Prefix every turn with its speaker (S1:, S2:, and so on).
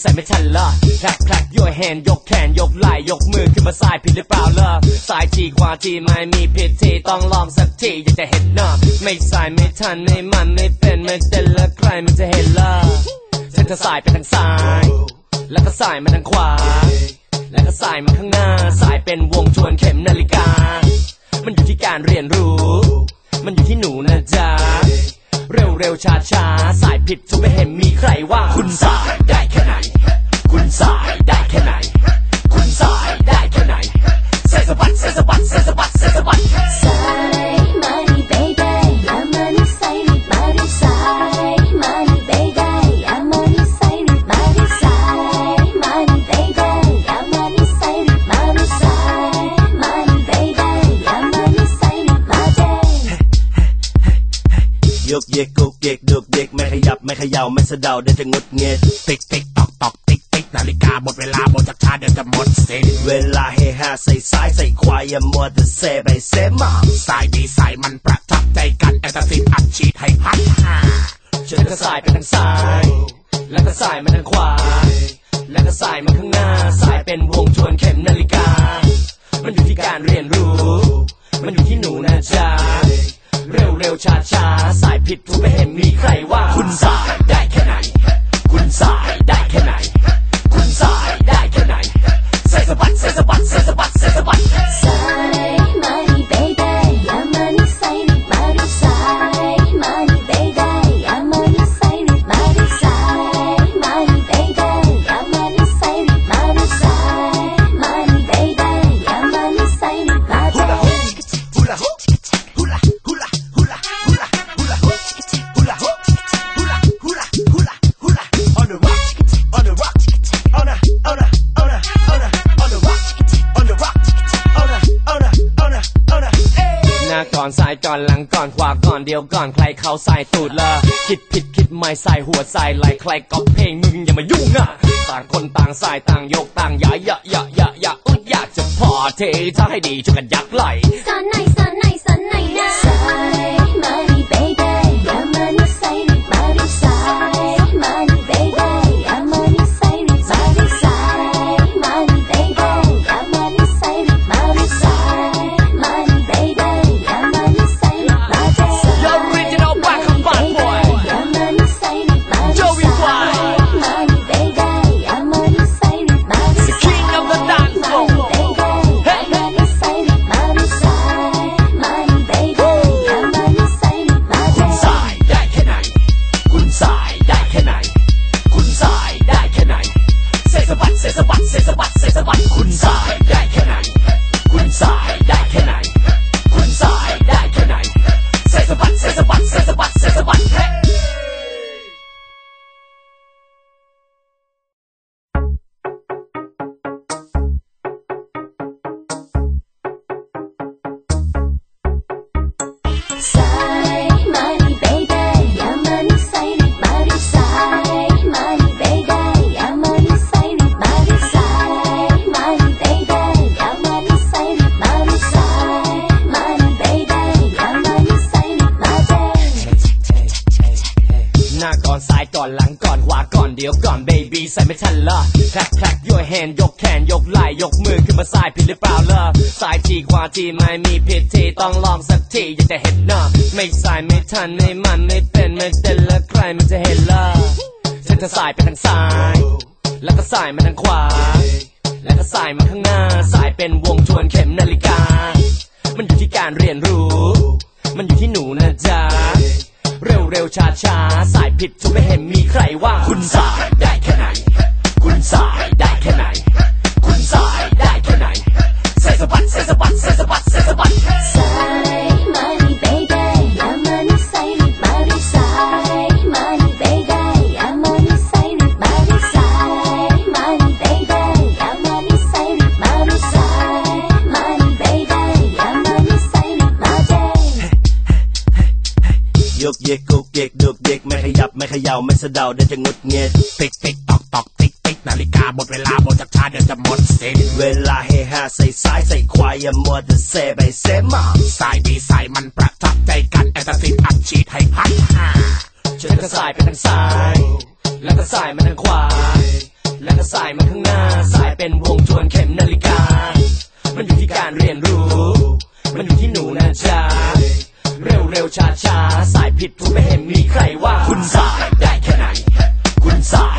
S1: ใส่ไม่ทันละแคลกแคลกโยกแฮนยกแขนยกไหล่ยกมือขึ้นมาสายผิดหรือเปล่าล่ะสายทีขวาทีไม่มีผิดทีต้องลองสักทีอยากจะเห็นหน้าไม่สายไม่ทันไม่มันไม่เป็นไม่เต้นแล้วใครมันจะเห็นล่ะเส้นทาสายไปทางซ้าย แล้วก็สายมาทางขวา แล้วก็สายมาข้างหน้า สายเป็นวงชวนเข็มนาฬิกา มันอยู่ที่การเรียนรู้ มันอยู่ที่หนูนะจ๊ะเร็วเร็วช้าช้าสายผิดจะไม่เห็นมีใครว่าคุณสาย ย
S2: กเยกกุกเยกดุกเยกไม่ขยับไม่เขย่าไม่สะเดาเดี๋ยวจะงดเงียด
S3: ติ๊กติ๊กตอกตอกติ๊กติ๊กนาฬิกาหมดเวลาหมดจากชาเดี๋ยวจะหมดสิ้น
S2: เวลาเฮฮาใส่ซ้ายใส่ขวาอย่ามัวแต่เซไปเซมา
S3: สายดีสายมันประทับใจกันแอนตาซินอัดฉีดให้ฮัทฮ่า
S1: ฉันก็สายไปทางซ้าย แล้วก็สายมาทางขวา แล้วก็สายมาข้างหน้า สายเป็นวงชวนเข็มนาฬิกา มันอยู่ที่การเรียนรู้ มันอยู่ที่หนูนะจ๊ะเร็วเร็ว ช้าช้าสายผิดถูกไม่เห็นมีใครว่าคุณสาย อนหลังก่อนขวาก่อนเดียวก่อนใครเขาใส่ตูดละคิดผิดคิดไม่ใส่หัวใส่ไหลใครก็เพลงมึงอย่ามายุ่งอะต่างคนต่างใส่ต่างยกต่างย้ายยะยะยะยะอุ๊ยอยากจะพอเทถ้าให้ดีช่วยกันยักไหล
S4: Sun night, sun night, sun night now.
S1: ส่ไม่ทันละแคลกแคลกยกแฮนยกแขนยกไหล่ยกมือขึ้นมาสายผิดหรือเปล่าล่ะสายทีขวาทีไม่มีผิดทีต้องลองสักทีอยากจะเห็นหน้าไม่สายไม่ทันไม่มันไม่เป็นไม่เต้นแล้วใครมันจะเห็นล่ะเส้นทาสายไปทางซ้าย แล้วก็สายมาทางขวา แล้วก็สายมาข้างหน้า สายเป็นวงชวนเข็มนาฬิกา มันอยู่ที่การเรียนรู้ มันอยู่ที่หนูนะจ๊ะเร็วเร็วช้าช้าสายผิดจะไม่เห็นมีใครว่าคุณสายได้แค่ไหน
S2: ขยับไม่เขย่าไม่สะเดาเดี๋ยวจะงดเงีย
S3: ติ๊กติ๊กตอกตอกติ๊กติ๊กนาฬิกาหมดเวลาหมดจากชาเดี๋ยวจะหมดสิ้น
S2: เวลาเฮฮาใส่ซ้ายใส่ขวาอย่ามัวแต่เซไปเซมา
S3: สายดีสายมันประทับใจกันแอตซินอัดฉีดให้ฮัทฮ่า
S1: ฉันก็สายไปทางซ้าย แล้วก็สายมาทางขวา แล้วก็สายมาข้างหน้า สายเป็นวงจวนเข็มนาฬิกา มันอยู่ที่การเรียนรู้ มันอยู่ที่หนูนะจ๊ะ ร็วเร็วช้าช้าสายผิดทุกไม่เห็นมีใครว่า คุณสายได้แค่ไหน คุณสาย